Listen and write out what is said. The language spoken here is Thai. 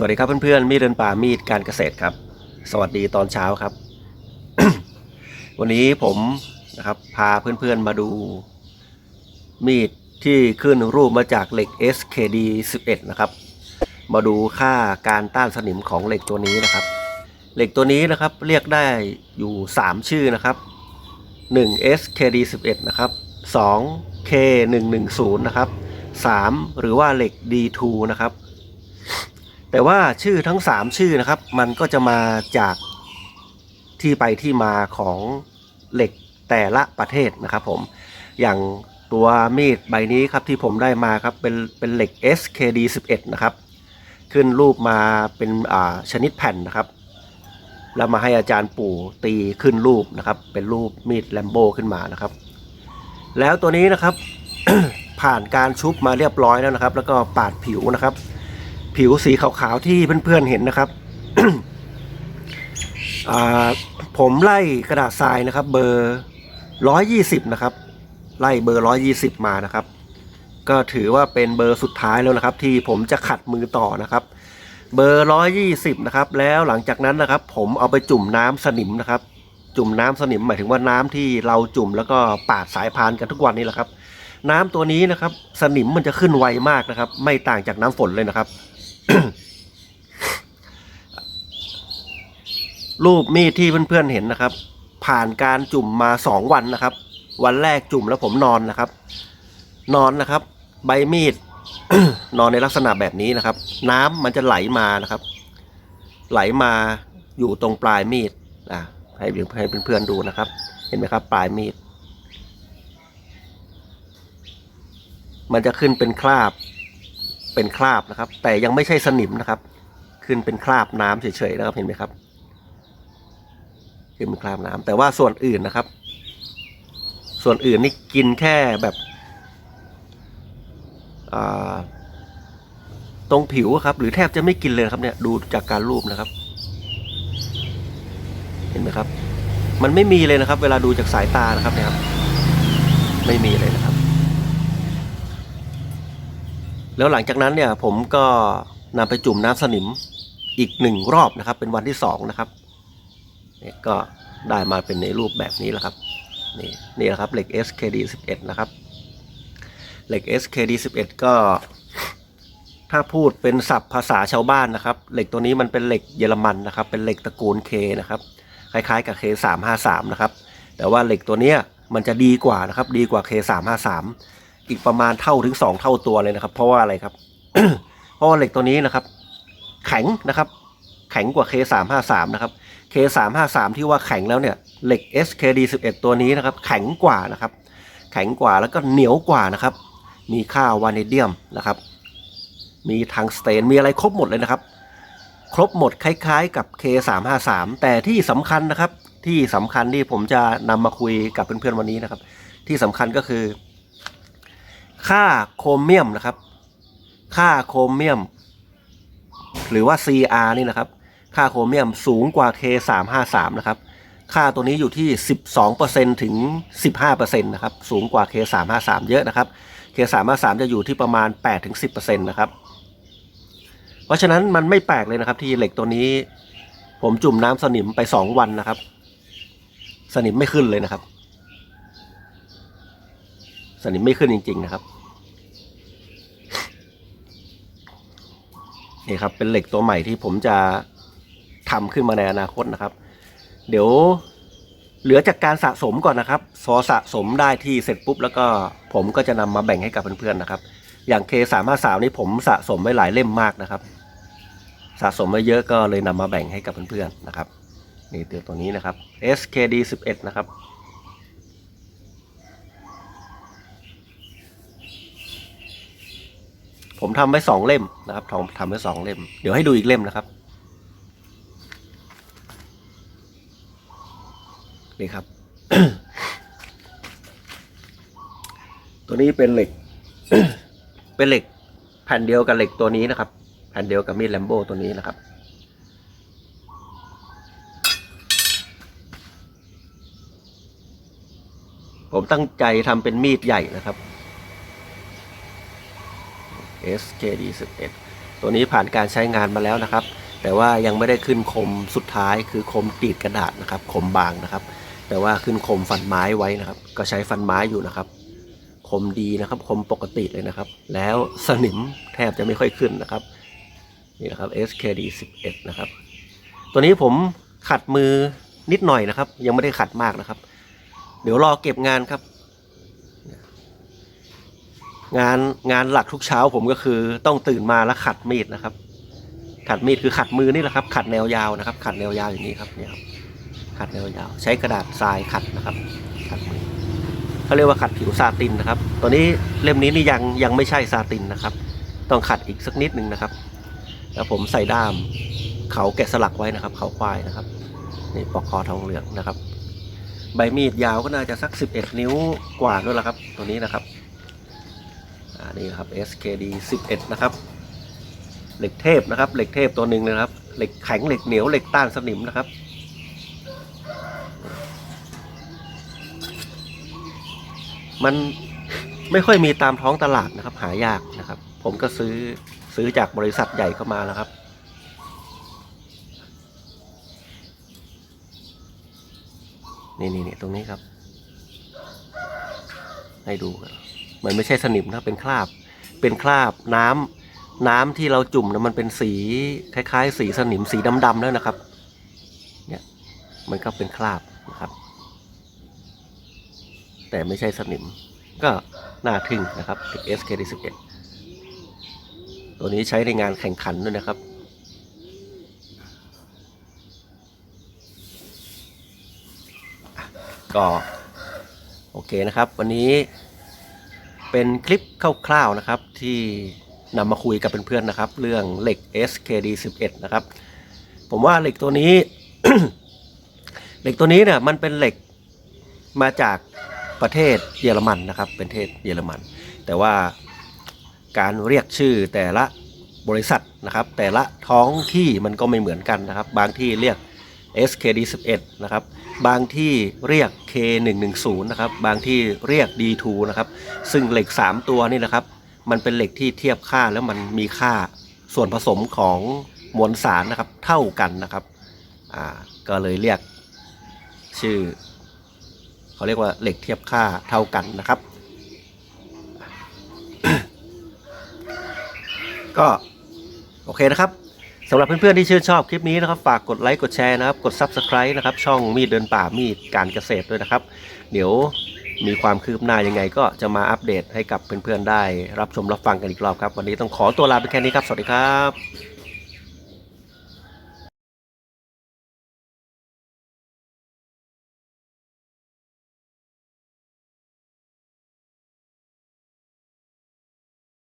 สวัสดีครับเพื่อนๆมีดเดินป่ามีดการเกษตรครับ สวัสดีตอนเช้าครับ วันนี้ผมนะครับพาเพื่อนๆมาดู มีดที่ขึ้นรูปมาจากเหล็ก SKD 11 นะครับ มาดูค่าการต้านสนิมของเหล็กตัวนี้นะครับ เหล็กตัวนี้นะครับเรียกได้อยู่ 3 ชื่อนะครับ 1 SKD 11 นะครับ 2 K 110 นะครับ 3 หรือว่าเหล็ก D2 นะครับ แต่ว่าชื่อทั้ง 3 ชื่อนะครับ มันก็จะมาจากที่ไปที่มาของเหล็กแต่ละประเทศนะครับผมอย่างตัวมีดใบนี้ครับที่ผมได้มาครับเป็นเป็นเหล็ก SKD 11นะครับ ขึ้นรูปมาเป็นอ่าชนิดแผ่นนะครับ แล้วมาให้อาจารย์ปู่ตีขึ้นรูปนะครับ เป็นรูปมีดแลมโบขึ้นมานะครับ แล้วตัวนี้นะครับ ผ่านการชุบมาเรียบร้อยแล้วนะครับ แล้วก็ปาดผิวนะครับ ผิวสีขาวๆที่เพื่อนๆเห็นนะครับผมไล่กระดาษทรายนะครับ เบอร์ร้อยยี่สิบนะครับ ไล่เบอร์ร้อยยี่สิบมานะครับ ก็ถือว่าเป็นเบอร์สุดท้ายแล้วนะครับ ที่ผมจะขัดมือต่อนะครับ เบอร์ร้อยยี่สิบนะครับ แล้วหลังจากนั้นนะครับ ผมเอาไปจุ่มน้ำสนิมนะครับ จุ่มน้ำสนิมหมายถึงว่าน้ำที่เราจุ่มแล้วก็ปาดสายพานกันทุกวันนี้แหละครับ น้ำตัวนี้นะครับ สนิมมันจะขึ้นไวมากนะครับ ไม่ต่างจากน้ำฝนเลยนะครับ รูปมีดที่เพื่อนๆเห็นนะครับ ผ่านการจุ่มมาสองวันนะครับ วันแรกจุ่มแล้วผมนอนนะครับ นอนนะครับ ใบมีดนอนในลักษณะแบบนี้นะครับ น้ำมันจะไหลมานะครับ ไหลมาอยู่ตรงปลายมีดอะให้ให้เพื่อนๆดูนะครับ เห็นไหมครับ ปลายมีด มันจะขึ้นเป็นคราบ เป็นคราบนะครับ แต่ยังไม่ใช่สนิมนะครับ ขึ้นเป็นคราบน้ำเฉยๆนะครับเห็นไหมครับ ขึ้นเป็นคราบน้ำแต่ว่าส่วนอื่นนะครับ ส่วนอื่นนี่กินแค่แบบตรงผิวครับ หรือแทบจะไม่กินเลยครับเนี่ยดูจากการรูปนะครับ เห็นไหมครับ มันไม่มีเลยนะครับ เวลาดูจากสายตานะครับเนี่ยครับ ไม่มีเลยนะครับ แล้วหลังจากนั้นเนี่ยผมก็นำไปจุ่มน้ำสนิมอีกหนึ่งรอบนะครับ เป็นวันที่สองนะครับเนี่ยก็ได้มาเป็นในรูปแบบนี้แหละครับนี่นี่แหละครับเหล็ก SKD 11 นะครับเหล็ก SKD 11 ก็ถ้าพูดเป็นศัพท์ภาษาชาวบ้านนะครับ เหล็กตัวนี้มันเป็นเหล็กเยอรมันนะครับ เป็นเหล็กตระกูล K นะครับคล้ายๆกับ K353 นะครับ แต่ว่าเหล็กตัวเนี้ยมันจะดีกว่านะครับ ดีกว่า K353 อีกประมาณเท่าถึง2เท่าตัวเลยนะครับ เพราะว่าอะไรครับ เพราะว่าเหล็กตัวนี้นะครับ แข็งนะครับ แข็งกว่า K353 นะครับ K353 ที่ว่าแข็งแล้วเนี่ยเหล็ก SKD 11 ตัวนี้นะครับ แข็งกว่านะครับ แข็งกว่าแล้วก็เหนียวกว่านะครับ มีค่าวานิเดียมนะครับ มีทังสเตนมีอะไรครบหมดเลยนะครับ ครบหมดคล้ายๆ กับ K353 แต่ที่สำคัญนะครับ ที่สำคัญที่ผมจะนำมาคุยกับเพื่อนๆวันนี้นะครับ ที่สำคัญก็คือ ค่าโครเมียมนะครับ ค่าโครเมียม หรือว่า CR นี่นะครับ ค่าโครเมียมสูงกว่า K353 นะครับ ค่าตัวนี้อยู่ที่ 12%ถึง 15%นะครับ สูงกว่า K353 เยอะนะครับ K353 จะอยู่ที่ประมาณ 8-10%นะครับเพราะฉะนั้นมันไม่แปลกเลยนะครับ ที่เหล็กตัวนี้ ผมจุ่มน้ำสนิมไป2วันนะครับ สนิมไม่ขึ้นเลยนะครับ สนิมไม่ขึ้นจริง ๆ นะครับนี่ครับ เป็นเหล็กตัวใหม่ที่ผมจะทำขึ้นมาในอนาคตนะครับ เดี๋ยวเหลือจากการสะสมก่อนนะครับพอสะสมได้ที่เสร็จปุ๊บแล้วก็ผมก็จะนำมาแบ่งให้กับเพื่อนๆนะครับ อย่าง K 3 5 3นี่ผมสะสมไว้หลายเล่มมากนะครับ สะสมไว้เยอะก็เลยนำมาแบ่งให้กับเพื่อนๆนะครับ นี่ตัวตัวนี้นะครับ SKD 11นะครับ ผมทำไว้สองเล่มนะครับทำทำไว้สองเล่ม เดี๋ยวให้ดูอีกเล่มนะครับ นี่ครับ ตัวนี้เป็นเหล็ก เป็นเหล็กแผ่นเดียวกับเหล็กตัวนี้นะครับ แผ่นเดียวกับมีดแลมโบตัวนี้นะครับผมตั้งใจทำเป็นมีดใหญ่นะครับ SKD 11 ตัวนี้ผ่านการใช้งานมาแล้วนะครับ แต่ว่ายังไม่ได้ขึ้นคมสุดท้ายคือคมตีดกระดาษนะครับ คมบางนะครับ แต่ว่าขึ้นคมฟันไม้ไว้นะครับ ก็ใช้ฟันไม้อยู่นะครับ คมดีนะครับ คมปกติเลยนะครับ แล้วสนิมแทบจะไม่ค่อยขึ้นนะครับ นี่นะครับ SKD 11 นะครับ ตัวนี้ผมขัดมือนิดหน่อยนะครับ ยังไม่ได้ขัดมากนะครับ เดี๋ยวรอเก็บงานครับ งานงานหลักทุกเช้าผมก็คือต้องตื่นมาแล้วขัดมีดนะครับ ขัดมีดคือขัดมือนี่แหละครับ ขัดแนวยาวนะครับ ขัดแนวยาวอย่างนี้ครับเนี่ยครับขัดแนวยาว ใช้กระดาษทรายขัดนะครับ ขัดมือเขาเรียกว่าขัดผิวซาตินนะครับ ตัวนี้เล่มนี้นี่ยังยังไม่ใช่ซาตินนะครับ ต้องขัดอีกสักนิดหนึ่งนะครับ แล้วผมใส่ด้ามเขาแกะสลักไว้นะครับ เขาควายนะครับนี่ปอกคอทองเหลืองนะครับ ใบมีดยาวก็น่าจะสัก 11 นิ้วกว่าด้วยละครับ ตัวนี้นะครับ นี่ครับ SKD 11 นะครับ เหล็กเทพนะครับ เหล็กเทพตัวหนึ่งเลยครับ เหล็กแข็ง เหล็กเหนียว เหล็กต้านสนิมนะครับ มันไม่ค่อยมีตามท้องตลาดนะครับ หายากนะครับ ผมก็ซื้อซื้อจากบริษัทใหญ่เข้ามาแล้วครับนี่นี่นี่ตรงนี้ครับ ให้ดูกัน มันไม่ใช่สนิมนะเป็นคราบ เป็นคราบน้ำน้ำที่เราจุ่มนะมันเป็นสีคล้าย ๆ สีสนิมสีดำๆแล้วนะครับ เนี่ยมันก็เป็นคราบนะครับ แต่ไม่ใช่สนิม ก็น่าทึ่งนะครับ SKD11 ตัวนี้ใช้ในงานแข่งขันด้วยนะครับก็โอเคนะครับ วันนี้ เป็นคลิปคร่าวๆนะครับที่นำมาคุยกับเพื่อนๆนะครับ เรื่องเหล็ก SKD 11นะครับ ผมว่าเหล็กตัวนี้ เหล็กตัวนี้เนี่ยมันเป็นเหล็กมาจากประเทศเยอรมันนะครับเป็นประเทศเยอรมัน แต่ว่าการเรียกชื่อแต่ละบริษัทนะครับ แต่ละท้องที่มันก็ไม่เหมือนกันนะครับ บางที่เรียก SKD 11นะครับ บางที่เรียก K110 นะครับ บางที่เรียก D2 นะครับ ซึ่งเหล็ก 3 ตัวนี่นะครับ มันเป็นเหล็กที่เทียบค่าแล้วมันมีค่าส่วนผสมของมวลสารนะครับเท่ากันนะครับ อ่า ก็เลยเรียกชื่อเขาเรียกว่าเหล็กเทียบค่าเท่ากันนะครับ ก็โอเคนะครับ สำหรับเพื่อนๆที่ชื่นชอบคลิปนี้นะครับฝากกดไลค์กดแชร์นะครับ กด Subscribe นะครับ ช่องมีดเดินป่ามีดการเกษตรด้วยนะครับ เดี๋ยวมีความคืบหน้ายังไงก็จะมาอัปเดตให้กับเพื่อนๆได้รับชมรับฟังกันอีกรอบครับ วันนี้ต้องขอตัวลาไปแค่นี้ครับ สวัสดีครับ